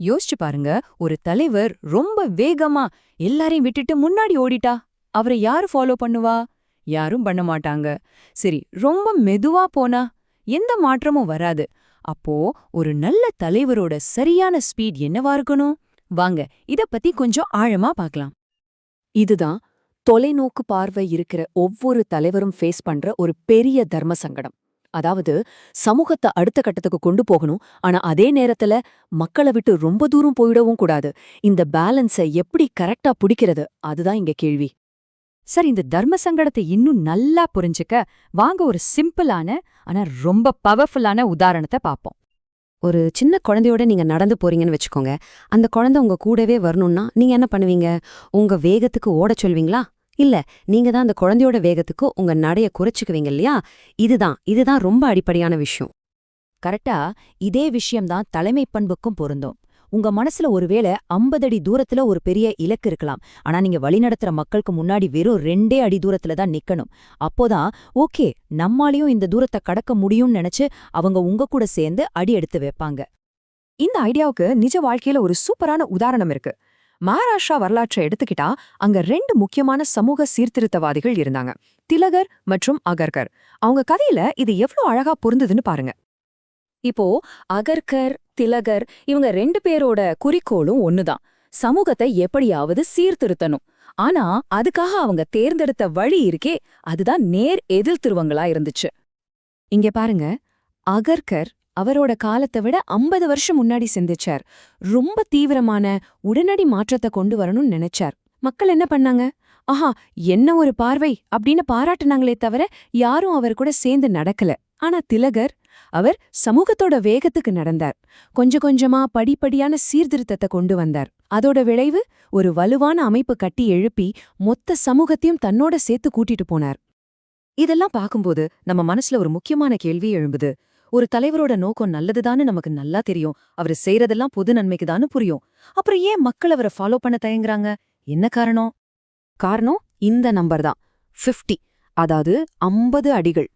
யோசிச்சு பாருங்க ஒரு தலைவர் ரொம்ப வேகமா எல்லாரையும் விட்டுட்டு முன்னாடி ஓடிட்டா அவரை யாரு ஃபாலோ பண்ணுவா? யாரும் பண்ண மாட்டாங்க. சரி ரொம்ப மெதுவா போனா எந்த மாற்றமும் வராது. அப்போ ஒரு நல்ல தலைவரோட சரியான ஸ்பீட் என்னவா இருக்கணும்? வாங்க இத பத்தி கொஞ்சம் ஆழமா பார்க்கலாம் இதுதான் தொலைநோக்கு பார்வை இருக்கிற ஒவ்வொரு தலைவரும் ஃபேஸ் பண்ற ஒரு பெரிய தர்ம சங்கடம். அதாவது சமூகத்தை அடுத்த கட்டத்துக்கு கொண்டு போகணும். ஆனா அதே நேரத்துல மக்களை விட்டு ரொம்ப தூரம் போயிடவும் கூடாது. இந்த பேலன்ஸை எப்படி கரெக்டா பிடிக்கிறது? அதுதான் இங்க கேள்வி. சரி இந்த தர்ம சங்கடத்தை இன்னும் நல்லா புரிஞ்சுக்க வாங்க ஒரு சிம்பிளான ஆனா ரொம்ப பவர்ஃபுல்லான உதாரணத்தை பார்ப்போம். ஒரு சின்ன குழந்தையோட நீங்க நடந்து போறீங்கன்னு வச்சுக்கோங்க. அந்த குழந்தை உங்க கூடவே வரணும்னா நீங்க என்ன பண்ணுவீங்க? உங்க வேகத்துக்கு ஓடச் சொல்வீங்களா? இல்ல நீங்க தான் அந்த குழந்தையோட வேகத்துக்கு உங்க நடைய குறைச்சுக்குவீங்க இல்லையா? இதுதான் இதுதான் ரொம்ப அடிப்படையான விஷயம். கரெக்டா இதே விஷயம்தான் தலைமை பண்புக்கும் பொருந்தும். உங்க மனசுல ஒருவேளை 50 அடி தூரத்துல ஒரு பெரிய இலக்கு இருக்கலாம். ஆனா நீங்க வழிநடத்துற மக்களுக்கு முன்னாடி வெறும் ரெண்டே அடி தூரத்துல தான் நிக்கணும். அப்போதான் ஓகே நம்மாலையும் இந்த தூரத்தை கடக்க முடியும்னு நினைச்சு அவங்க உங்க கூட சேர்ந்து அடி எடுத்து வைப்பாங்க. இந்த ஐடியாவுக்கு நிஜ வாழ்க்கையில ஒரு சூப்பரான உதாரணம் இருக்கு. மகாராஷ்டிரா வரலாற்றை எடுத்துக்கிட்டா அங்க ரெண்டு முக்கியமான சமூக சீர்திருத்தவாதிகள் இருந்தாங்க. திலகர் மற்றும் அகர்கர். அவங்க கதையில இது எவ்வளவு அழகா பொருந்ததுன்னு பாருங்க. இப்போ அகர்கர் திலகர் இவங்க ரெண்டு பேரோட குறிக்கோளும் ஒண்ணுதான். சமூகத்தை எப்படியாவது சீர்திருத்தணும். ஆனா அதுக்காக அவங்க தேர்ந்தெடுத்த வழி இருக்கே அதுதான் நேர் எதிர் திருவங்களா இருந்துச்சு. இங்க பாருங்க. அகர்கர் அவரோட காலத்தை விட 50 வருஷம் முன்னாடி சிந்திச்சார். ரொம்ப தீவிரமான உடனடி மாற்றத்தை கொண்டு வரணும்னு நினைச்சார். மக்கள் என்ன பண்ணாங்க? ஆஹா என்ன ஒரு பார்வை அப்படின்னு பாராட்டுனாங்களே தவிர யாரும் அவர் கூட சேர்ந்து நடக்கல. ஆனா திலகர் அவர் சமூகத்தோட வேகத்துக்கு நடந்தார். கொஞ்ச கொஞ்சமா படிப்படியான சீர்திருத்தத்தை கொண்டு வந்தார். அதோட விளைவு ஒரு வலுவான அமைப்பு கட்டி எழுப்பி மொத்த சமூகத்தையும் தன்னோட சேர்த்து கூட்டிட்டு போனார். இதெல்லாம் பார்க்கும்போது நம்ம மனசுல ஒரு முக்கியமான கேள்வி எழும்புது. ஒரு தலைவரோட நோக்கம் நல்லதுதான்னு நமக்கு நல்லா தெரியும். அவர் செய்யறதெல்லாம் பொது நன்மைக்குதான்னு புரியும். அப்புறம் ஏன் மக்கள் அவரை ஃபாலோ பண்ண தயங்குறாங்க? என்ன காரணம்? காரணம் இந்த நம்பர் தான். 50 அதாவது 50 அடிகள்.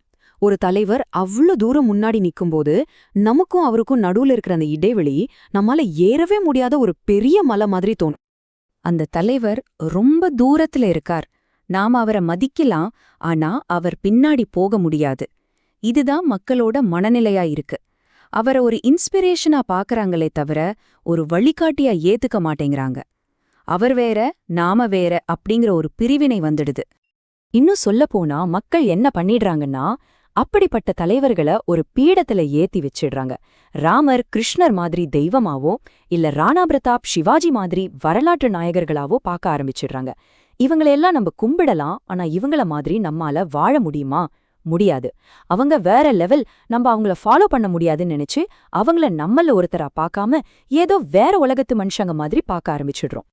ஒரு தலைவர் அவ்ளோ தூரம் முன்னாடி நிற்கும்போது நமக்கும் அவருக்கும் நடுவுல இருக்கிற அந்த இடைவெளி நம்மால ஏறவே முடியாத ஒரு பெரிய மலை மாதிரி தோணும். அந்த தலைவர் ரொம்ப தூரத்துல இருக்கார். நாம அவரை மதிக்கலாம் ஆனா அவர் பின்னாடி போக முடியாது. இதுதான் மக்களோட மனநிலையா இருக்கு. அவரை ஒரு இன்ஸ்பிரேஷனா பாக்குறாங்களே தவிர ஒரு வழிகாட்டியா ஏத்துக்க மாட்டேங்கிறாங்க. அவர் வேற நாம வேற அப்படிங்கிற ஒரு பிரிவினை வந்துடுது. இன்னும் சொல்லப்போனா மக்கள் என்ன பண்ணிடுறாங்கன்னா அப்படிப்பட்ட தலைவர்களை ஒரு பீடத்துல ஏத்தி வச்சிடுறாங்க. ராமர் கிருஷ்ணர் மாதிரி தெய்வமாவோ இல்ல ராணா பிரதாப் சிவாஜி மாதிரி வரலாற்று நாயகர்களாவோ பார்க்க ஆரம்பிச்சிடுறாங்க. இவங்களையெல்லாம் நம்ம கும்பிடலாம் ஆனா இவங்கள மாதிரி நம்மால வாழ முடியுமா? முடியாது. அவங்க வேற லெவல் நம்ம அவங்கள ஃபாலோ பண்ண முடியாதுன்னு நினைச்சு அவங்கள நம்மள ஒருத்தரா பார்க்காம ஏதோ வேற உலகத்து மனுஷங்க மாதிரி பார்க்க ஆரம்பிச்சிடுறோம்.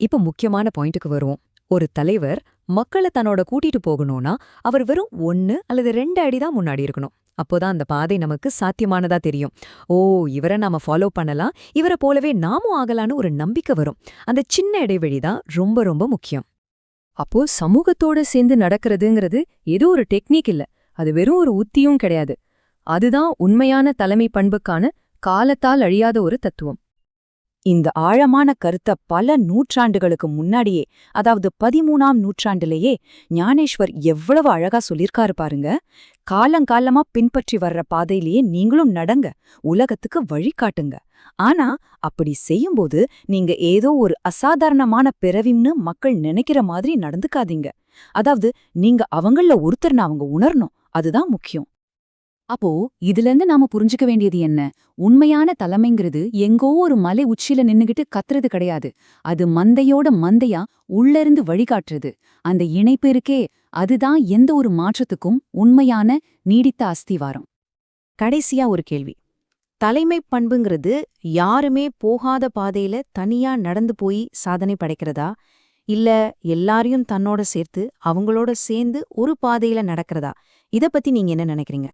இப்ப முக்கியமான பாயிண்ட்டுக்கு வருவோம். ஒரு தலைவர் மக்களை தன்னோட கூட்டிட்டு போகணும்னா அவர் வெறும் ஒன்னு அல்லது ரெண்டு அடி தான் முன்னாடி இருக்கணும். அப்போதான் அந்த பாதை நமக்கு சாத்தியமானதா தெரியும். ஓ இவரை நாம ஃபாலோ பண்ணலாம். இவரை போலவே நாமும் ஆகலான்னு ஒரு நம்பிக்கை வரும். அந்த சின்ன இடைவெளி தான் ரொம்ப ரொம்ப முக்கியம். அப்போ சமூகத்தோட சேர்ந்து நடக்கிறதுங்கிறது ஏதோ ஒரு டெக்னிக் இல்ல. அது வெறும் ஒரு உத்தியும் கிடையாது. அதுதான் உண்மையான தலைமை பண்புக்கான காலத்தால் அழியாத ஒரு தத்துவம். இந்த ஆழமான கருத்த பல நூற்றாண்டுகளுக்கு முன்னாடியே அதாவது பதிமூணாம் நூற்றாண்டிலேயே ஞானேஸ்வர் எவ்வளவு அழகா சொல்லிருக்காரு பாருங்க. காலங்காலமா பின்பற்றி வர்ற பாதையிலேயே நீங்களும் நடங்க. உலகத்துக்கு வழிகாட்டுங்க. ஆனா அப்படி செய்யும்போது நீங்க ஏதோ ஒரு அசாதாரணமான பிறவின்னு மக்கள் நினைக்கிற மாதிரி நடந்துக்காதீங்க. அதாவது நீங்க அவங்கள ஒருத்தர்னு அவங்க உணரணும். அதுதான் முக்கியம். அப்போ இதுலேருந்து நாம புரிஞ்சுக்க வேண்டியது என்ன? உண்மையான தலைமைங்கிறது எங்கோ ஒரு மலை உச்சியில நின்னுகிட்டு கத்துறது கிடையாது. அது மந்தையோட மந்தையா உள்ளிருந்து வழிகாட்டுறது. அந்த இணைப்பு இருக்கே அதுதான் எந்த ஒரு மாற்றத்துக்கும் உண்மையான நீடித்த அஸ்திவாரம். கடைசியா ஒரு கேள்வி. தலைமை பண்புங்கிறது யாருமே போகாத பாதையில தனியா நடந்து போய் சாதனை படைக்கிறதா? இல்ல எல்லாரையும் தன்னோட சேர்த்து அவங்களோட சேர்ந்து ஒரு பாதையில நடக்கிறதா? இத பத்தி நீங்க என்ன நினைக்கிறீங்க?